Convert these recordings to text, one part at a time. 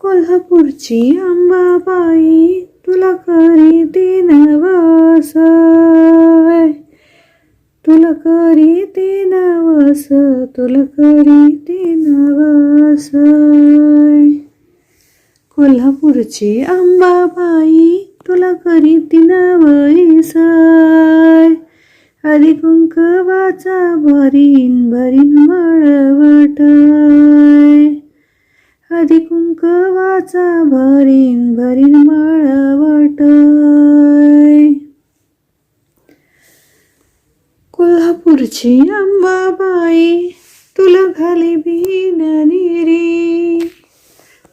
कोल्हापूरची अंबाबाई तुला करी दिन तुला करी दिन तुला करी दिन कोल्हापूरची अंबाबाई तुला करी दिन वैस आधी कुंकवाचा भरीन भरीन कोल्हापूरची अंबाबाई तुला घाली बीन निरी.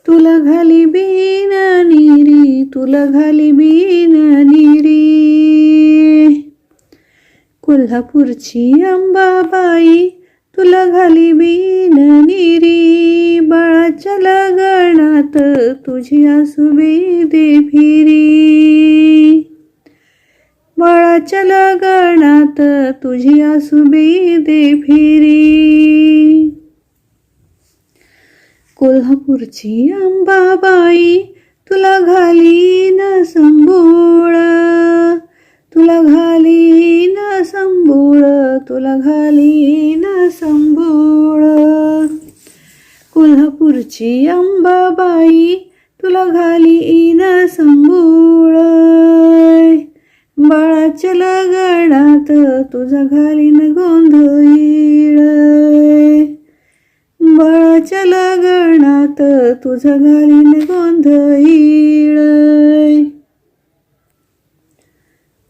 तुला घाली बीन निरी तुला घाली बीन निरी. कोल्हापूरची अंबाबाई तुला घाली बीन निरी. बाळाच्या लगणात तुझी आसुबी दे फिरी. बाळाच्या लगणात तुझी आसुबी दे फिरी. कोल्हापूरची अंबाबाई तुला घाली न संबोळ. तुला घाली न संबोळ तुला घाली न संबोळ. कोल्हापूरची अंबाबाई तुला घाली न संबोळ. बाळाच्या लगणात तुझा घालीन गोंधळीळ बाळाच्या लगणात तुझा घालीन गोंधळीळ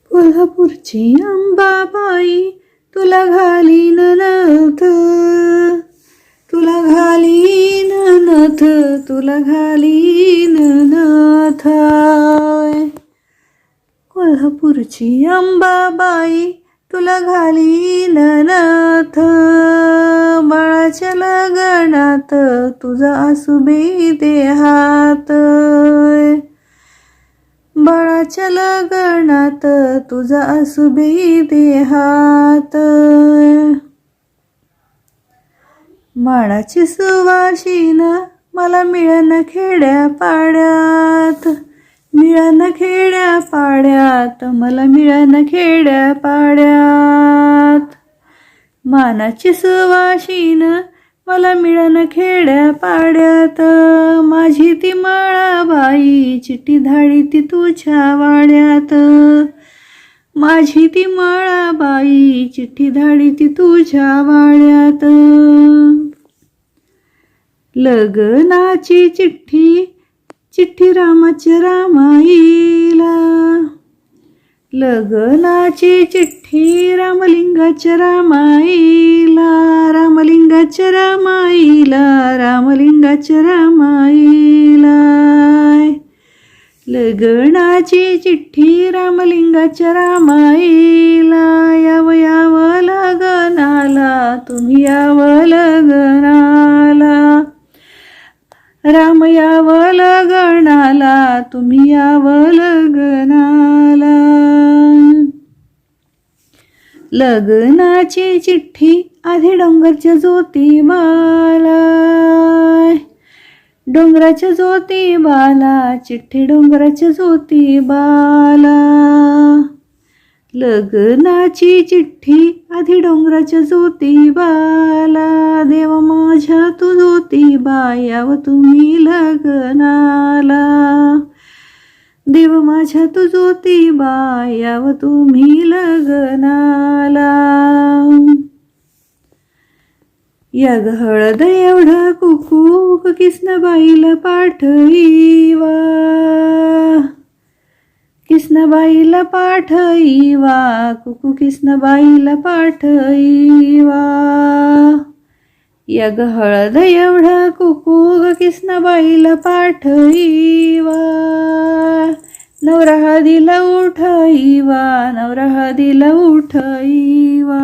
कोल्हापूरची अंबाबाई तुला घालीन नथ. तुला घालीन नथ तुला घालीन नथ. कोल्हापूरची अंबाबाई तुला घालीन नथ. बाळाच्या लगणात तुझा आसुबे देहात. बाळाच्या लगणात तुझा आसुबे देहात. माळाची सुवाशीन मला मिळन खेड्या पाड्यात मिळन खेड्या पाड्यात मला मिळन खेड्या पाड्यात. मानाची सुवाशीन मला मिळन खेड्या पाड्यात. माझी ती माळाबाई चिठी धाडी ती तुझ्या वाड्यात. माझी ती माळाबाई चिठी धाडी ती तुझ्या वाड्यात. लग्नाची चिठ्ठी चिठ्ठी रामाच्या रामाईला लग्नाची चिठ्ठी रामलिंगाच्या रामाईला रामलिंगाच्या रामाईला रामलिंगाच्या रामाईला लग्नाची चिठ्ठी रामलिंगाच्या रामाईला याव याव लग्नाला तुम्ही याव लगना. राम याव लगनाला तुम्ही याव लगनाला लग्नाची चिठ्ठी आधी डोंगरच्या ज्योती बाला डोंगराच्या ज्योती बाला चिठ्ठी डोंगराच्या ज्योती बाला लग्नाची चिठ्ठी आधी डोंगराच्या ज्योतिबाला देव माझ्या तू ज्योतिबा बायाव तुम्ही लग्नाला. देव माझ्या तू ज्योतिबा याव तुम्ही लग्नाला. या ग हळद एवढा कुकू किसनबाईला पाठईवा किसनबाईला पाठईवा कुकू किसनबाईला पाठईवा. यग हळद एवढा कुकू ग किसनबाईला पाठईवा. नवरा हळदीला उठईवा नवरा हळदीला उठईवा.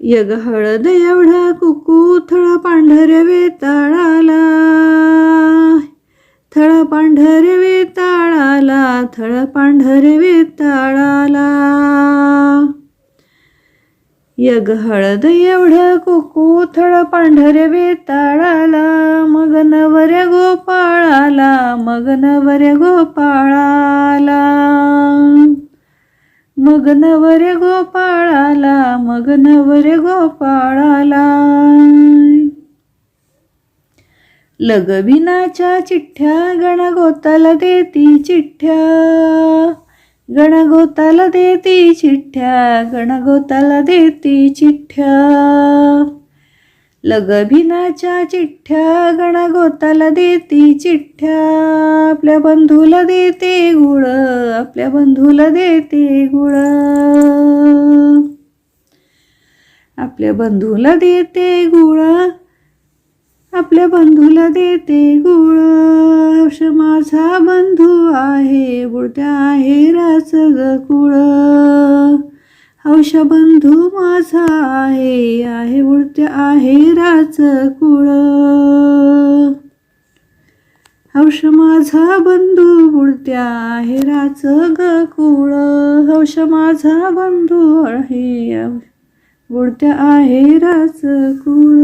यग हळद एवढा कुकू थळा पांढऱ्या वेताळाला. थळ पांढरे वेताळाला थळ पांढरे वेताळाला यग हळद एवढं कुकू थळ पांढरवे ताळाला. मग नवऱ्या गोपाळाला मग नवऱ्या गोपाळाला. मग नवऱ्या गोपाळाला मग नवऱ्या गोपाळाला. लगविनाच्या चिठ्ठ्या गणगोताला देती चिठ्ठ्या. गणगोताला देती चिठ्ठ्या गणगोताला देती चिठ्ठ्या. लगभिनाच्या चिठ्ठ्या गणगोताला देती चिठ्ठ्या. आपल्या बंधूला देते गुळ आपल्या बंधूला देते गुळ. आपल्या बंधूला देते गुळ. आपल्या बंधूला देते गुळ. हौश माझा बंधू आहे बुडत्या आहे राच कुळ. हौश बंधू माझा आहे आहे बुडत्या आहे राच कुळ. हौश माझा बंधू बुडत्या आहे राच ग कुळ. हौश माझा बंधू आहे बुडत्या आहे राच कुळ.